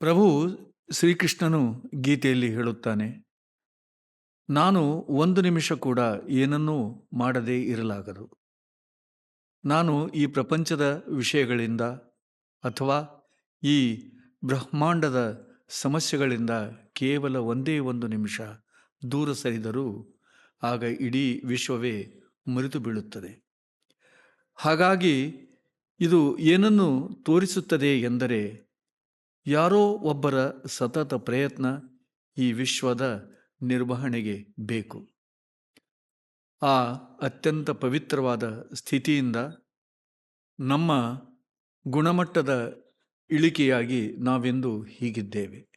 ಪ್ರಭು ಶ್ರೀಕೃಷ್ಣನು ಗೀತೆಯಲ್ಲಿ ಹೇಳುತ್ತಾನೆ, ನಾನು ಒಂದು ನಿಮಿಷ ಕೂಡ ಏನನ್ನೂ ಮಾಡದೇ ಇರಲಾಗದು. ನಾನು ಈ ಪ್ರಪಂಚದ ವಿಷಯಗಳಿಂದ ಅಥವಾ ಈ ಬ್ರಹ್ಮಾಂಡದ ಸಮಸ್ಯೆಗಳಿಂದ ಕೇವಲ ಒಂದೇ ಒಂದು ನಿಮಿಷ ದೂರ ಸರಿದರೂ ಆಗ ಇಡೀ ವಿಶ್ವವೇ ಮುರಿದು ಬೀಳುತ್ತದೆ. ಹಾಗಾಗಿ ಇದು ಏನನ್ನು ತೋರಿಸುತ್ತದೆ ಎಂದರೆ ಯಾರೋ ಒಬ್ಬರ ಸತತ ಪ್ರಯತ್ನ ಈ ವಿಶ್ವದ ನಿರ್ವಹಣೆಗೆ ಬೇಕು. ಆ ಅತ್ಯಂತ ಪವಿತ್ರವಾದ ಸ್ಥಿತಿಯಿಂದ ನಮ್ಮ ಗುಣಮಟ್ಟದ ಇಳಿಕೆಯಾಗಿ ನಾವೆಂದು ಹೀಗಿದ್ದೇವೆ.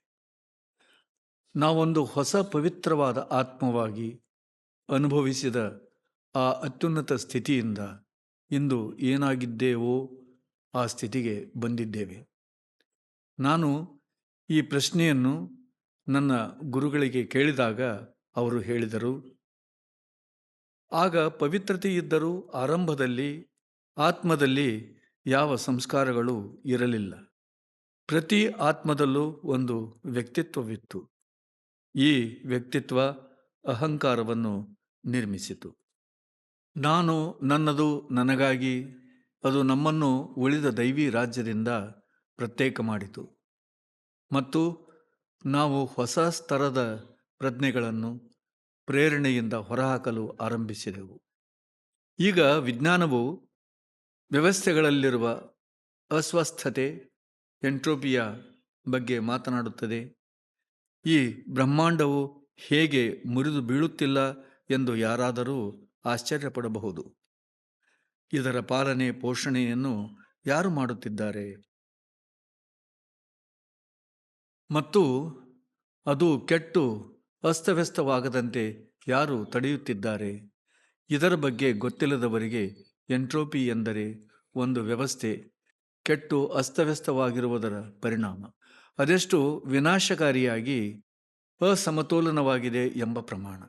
ನಾವೊಂದು ಹೊಸ ಪವಿತ್ರವಾದ ಆತ್ಮವಾಗಿ ಅನುಭವಿಸಿದ ಆ ಅತ್ಯುನ್ನತ ಸ್ಥಿತಿಯಿಂದ ಇಂದು ಏನಾಗಿದ್ದೇವೋ ಆ ಸ್ಥಿತಿಗೆ ಬಂದಿದ್ದೇವೆ. ನಾನು ಈ ಪ್ರಶ್ನೆಯನ್ನು ನನ್ನ ಗುರುಗಳಿಗೆ ಕೇಳಿದಾಗ ಅವರು ಹೇಳಿದರು, ಆಗ ಪವಿತ್ರತೆ ಇದ್ದರೂ ಆರಂಭದಲ್ಲಿ, ಆತ್ಮದಲ್ಲಿ ಯಾವ ಸಂಸ್ಕಾರಗಳು ಇರಲಿಲ್ಲ. ಪ್ರತಿ ಆತ್ಮದಲ್ಲೂ ಒಂದು ವ್ಯಕ್ತಿತ್ವವಿತ್ತು. ಈ ವ್ಯಕ್ತಿತ್ವ ಅಹಂಕಾರವನ್ನು ನಿರ್ಮಿಸಿತು. ನಾನು ನನ್ನದು ನನಗಾಗಿ, ಅದು ನಮ್ಮನ್ನು ಉಳಿದ ದೈವಿ ರಾಜ್ಯದಿಂದ ಪ್ರತ್ಯೇಕ ಮಾಡಿತು. ಮತ್ತು ನಾವು ಹೊಸ ಸ್ತರದ ಪ್ರಜ್ಞೆಗಳನ್ನು ಪ್ರೇರಣೆಯಿಂದ ಹೊರಹಾಕಲು ಆರಂಭಿಸಿದೆವು. ಈಗ ವಿಜ್ಞಾನವು ವ್ಯವಸ್ಥೆಗಳಲ್ಲಿರುವ ಅಸ್ವಸ್ಥತೆ, ಎಂಟ್ರೋಪಿಯ ಬಗ್ಗೆ ಮಾತನಾಡುತ್ತದೆ. ಈ ಬ್ರಹ್ಮಾಂಡವು ಹೇಗೆ ಮುರಿದು ಬೀಳುತ್ತಿಲ್ಲ ಎಂದು ಯಾರಾದರೂ ಆಶ್ಚರ್ಯಪಡಬಹುದು. ಇದರ ಪಾಲನೆ, ಪೋಷಣೆಯನ್ನು ಯಾರು ಮಾಡುತ್ತಿದ್ದಾರೆ? ಮತ್ತು ಅದು ಕೆಟ್ಟು ಅಸ್ತವ್ಯಸ್ತವಾಗದಂತೆ ಯಾರು ತಡೆಯುತ್ತಿದ್ದಾರೆ? ಇದರ ಬಗ್ಗೆ ಗೊತ್ತಿಲ್ಲದವರಿಗೆ ಎಂಟ್ರೋಪಿ ಎಂದರೆ ಒಂದು ವ್ಯವಸ್ಥೆ, ಕೆಟ್ಟು ಅಸ್ತವ್ಯಸ್ತವಾಗಿರುವುದರ ಪರಿಣಾಮ. ಅದೆಷ್ಟು ವಿನಾಶಕಾರಿಯಾಗಿ ಅಸಮತೋಲನವಾಗಿದೆ ಎಂಬ ಪ್ರಮಾಣ.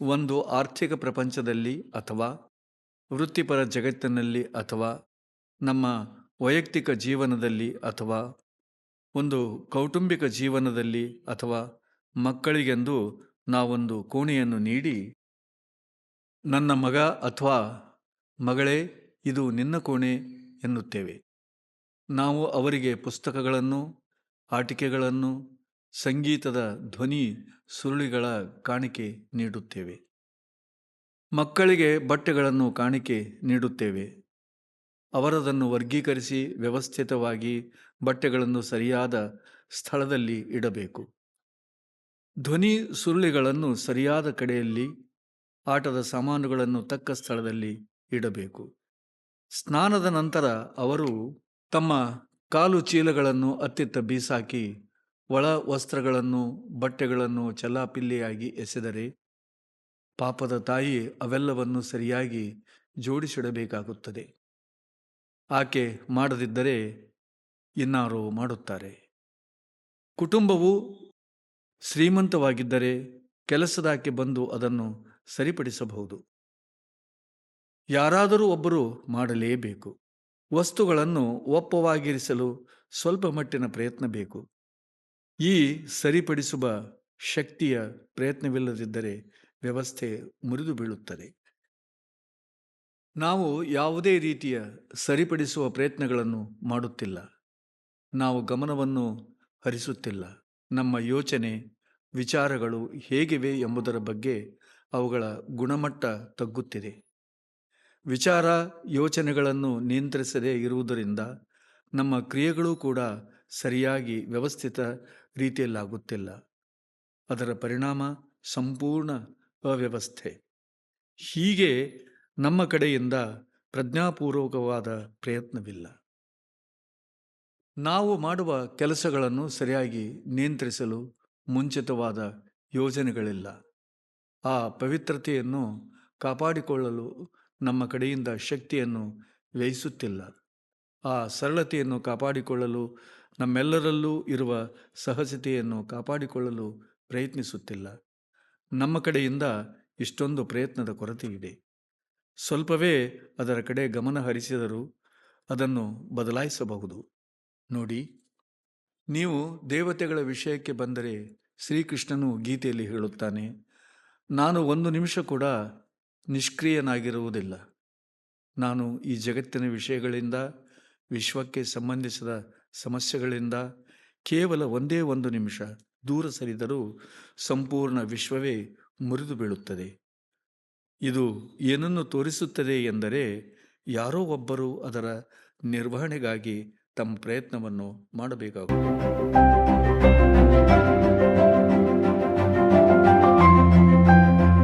ಒಂದು ಆರ್ಥಿಕ ಪ್ರಪಂಚದಲ್ಲಿ ಅಥವಾ ವೃತ್ತಿಪರ ಜಗತ್ತಿನಲ್ಲಿ ಅಥವಾ ನಮ್ಮ ವೈಯಕ್ತಿಕ ಜೀವನದಲ್ಲಿ ಅಥವಾ ಒಂದು ಕೌಟುಂಬಿಕ ಜೀವನದಲ್ಲಿ ಅಥವಾ ಮಕ್ಕಳಿಗೆಂದು ನಾವೊಂದು ಕೋಣೆಯನ್ನು ನೀಡಿ, ನನ್ನ ಮಗ ಅಥವಾ ಮಗಳೇ, ಇದು ನಿನ್ನ ಕೋಣೆ ಎನ್ನುತ್ತೇವೆ. ನಾವು ಅವರಿಗೆ ಪುಸ್ತಕಗಳನ್ನು, ಆಟಿಕೆಗಳನ್ನು, ಸಂಗೀತದ ಧ್ವನಿ ಸುರುಳಿಗಳ ಕಾಣಿಕೆ ನೀಡುತ್ತೇವೆ. ಮಕ್ಕಳಿಗೆ ಬಟ್ಟೆಗಳನ್ನು ಕಾಣಿಕೆ ನೀಡುತ್ತೇವೆ. ಅವರದನ್ನು ವರ್ಗೀಕರಿಸಿ ವ್ಯವಸ್ಥಿತವಾಗಿ ಬಟ್ಟೆಗಳನ್ನು ಸರಿಯಾದ ಸ್ಥಳದಲ್ಲಿ ಇಡಬೇಕು. ಧ್ವನಿ ಸುರುಳಿಗಳನ್ನು ಸರಿಯಾದ ಕಡೆಯಲ್ಲಿ, ಆಟದ ಸಾಮಾನುಗಳನ್ನು ತಕ್ಕ ಸ್ಥಳದಲ್ಲಿ ಇಡಬೇಕು. ಸ್ನಾನದ ನಂತರ ಅವರು ತಮ್ಮ ಕಾಲು ಚೀಲಗಳನ್ನು ಅತ್ತಿತ್ತ ಬೀಸಾಕಿ, ಒಳ ವಸ್ತ್ರಗಳನ್ನು, ಬಟ್ಟೆಗಳನ್ನು ಚಲಾಪಿಲ್ಲಿಯಾಗಿ ಎಸೆದರೆ ಪಾಪದ ತಾಯಿ ಅವೆಲ್ಲವನ್ನು ಸರಿಯಾಗಿ ಜೋಡಿಸಿಡಬೇಕಾಗುತ್ತದೆ. ಆಕೆ ಮಾಡದಿದ್ದರೆ ಇನ್ನಾರು ಮಾಡುತ್ತಾರೆ. ಕುಟುಂಬವು ಶ್ರೀಮಂತವಾಗಿದ್ದರೆ ಕೆಲಸದಾಕೆ ಬಂದು ಅದನ್ನು ಸರಿಪಡಿಸಬಹುದು. ಯಾರಾದರೂ ಒಬ್ಬರು ಮಾಡಲೇಬೇಕು. ವಸ್ತುಗಳನ್ನು ಒಪ್ಪವಾಗಿರಿಸಲು ಸ್ವಲ್ಪ ಮಟ್ಟಿನ ಪ್ರಯತ್ನ ಬೇಕು. ಈ ಸರಿಪಡಿಸುವ ಶಕ್ತಿಯ ಪ್ರಯತ್ನವಿಲ್ಲದಿದ್ದರೆ ವ್ಯವಸ್ಥೆ ಮುರಿದು ಬೀಳುತ್ತದೆ ನಾವು ಯಾವುದೇ ರೀತಿಯ ಸರಿಪಡಿಸುವ ಪ್ರಯತ್ನಗಳನ್ನು ಮಾಡುತ್ತಿಲ್ಲ. ನಾವು ಗಮನವನ್ನು ಹರಿಸುತ್ತಿಲ್ಲ. ನಮ್ಮ ಯೋಚನೆ, ವಿಚಾರಗಳು ಹೇಗಿವೆ ಎಂಬುದರ ಬಗ್ಗೆ ಅವುಗಳ ಗುಣಮಟ್ಟ ತಗ್ಗುತ್ತಿದೆ. ವಿಚಾರ, ಯೋಚನೆಗಳನ್ನು ನಿಯಂತ್ರಿಸದೇ ಇರುವುದರಿಂದ ನಮ್ಮ ಕ್ರಿಯೆಗಳೂ ಕೂಡ ಸರಿಯಾಗಿ ವ್ಯವಸ್ಥಿತ ರೀತಿಯಲ್ಲಾಗುತ್ತಿಲ್ಲ. ಅದರ ಪರಿಣಾಮ ಸಂಪೂರ್ಣ ಅವ್ಯವಸ್ಥೆ. ಹೀಗೆ ನಮ್ಮ ಕಡೆಯಿಂದ ಪ್ರಜ್ಞಾಪೂರ್ವಕವಾದ ಪ್ರಯತ್ನವಿಲ್ಲ. ನಾವು ಮಾಡುವ ಕೆಲಸಗಳನ್ನು ಸರಿಯಾಗಿ ನಿಯಂತ್ರಿಸಲು ಮುಂಚಿತವಾದ ಯೋಜನೆಗಳಿಲ್ಲ. ಆ ಪವಿತ್ರತೆಯನ್ನು ಕಾಪಾಡಿಕೊಳ್ಳಲು ನಮ್ಮ ಕಡೆಯಿಂದ ಶಕ್ತಿಯನ್ನು ವ್ಯಯಿಸುತ್ತಿಲ್ಲ. ಆ ಸರಳತೆಯನ್ನು ಕಾಪಾಡಿಕೊಳ್ಳಲು ನಮ್ಮೆಲ್ಲರಲ್ಲೂ ಇರುವ ಸಹಜತೆಯನ್ನು ಕಾಪಾಡಿಕೊಳ್ಳಲು ಪ್ರಯತ್ನಿಸುತ್ತಿಲ್ಲ. ನಮ್ಮ ಕಡೆಯಿಂದ ಇಷ್ಟೊಂದು ಪ್ರಯತ್ನದ ಕೊರತೆ ಇದೆ ಸ್ವಲ್ಪವೇ ಅದರ ಕಡೆ ಗಮನ ಹರಿಸಿದರೂ ಅದನ್ನು ಬದಲಾಯಿಸಬಹುದು. ನೋಡಿ, ನೀವು ದೇವತೆಗಳ ವಿಷಯಕ್ಕೆ ಬಂದರೆ ಶ್ರೀಕೃಷ್ಣನು ಗೀತೆಯಲ್ಲಿ ಹೇಳುತ್ತಾನೆ, ನಾನು ಒಂದು ನಿಮಿಷ ಕೂಡ ನಿಷ್ಕ್ರಿಯನಾಗಿರುವುದಿಲ್ಲ. ನಾನು ಈ ಜಗತ್ತಿನ ವಿಷಯಗಳಿಂದ, ವಿಶ್ವಕ್ಕೆ ಸಂಬಂಧಿಸಿದ ಸಮಸ್ಯೆಗಳಿಂದ ಕೇವಲ ಒಂದೇ ಒಂದು ನಿಮಿಷ ದೂರ ಸರಿದರೂ ಸಂಪೂರ್ಣ ವಿಶ್ವವೇ ಮುರಿದು ಬೀಳುತ್ತದೆ. ಇದು ಏನನ್ನು ತೋರಿಸುತ್ತದೆ ಎಂದರೆ ಯಾರೋ ಒಬ್ಬರು ಅದರ ನಿರ್ವಹಣೆಗಾಗಿ ತಮ್ಮ ಪ್ರಯತ್ನವನ್ನು ಮಾಡಬೇಕಾಗುತ್ತದೆ.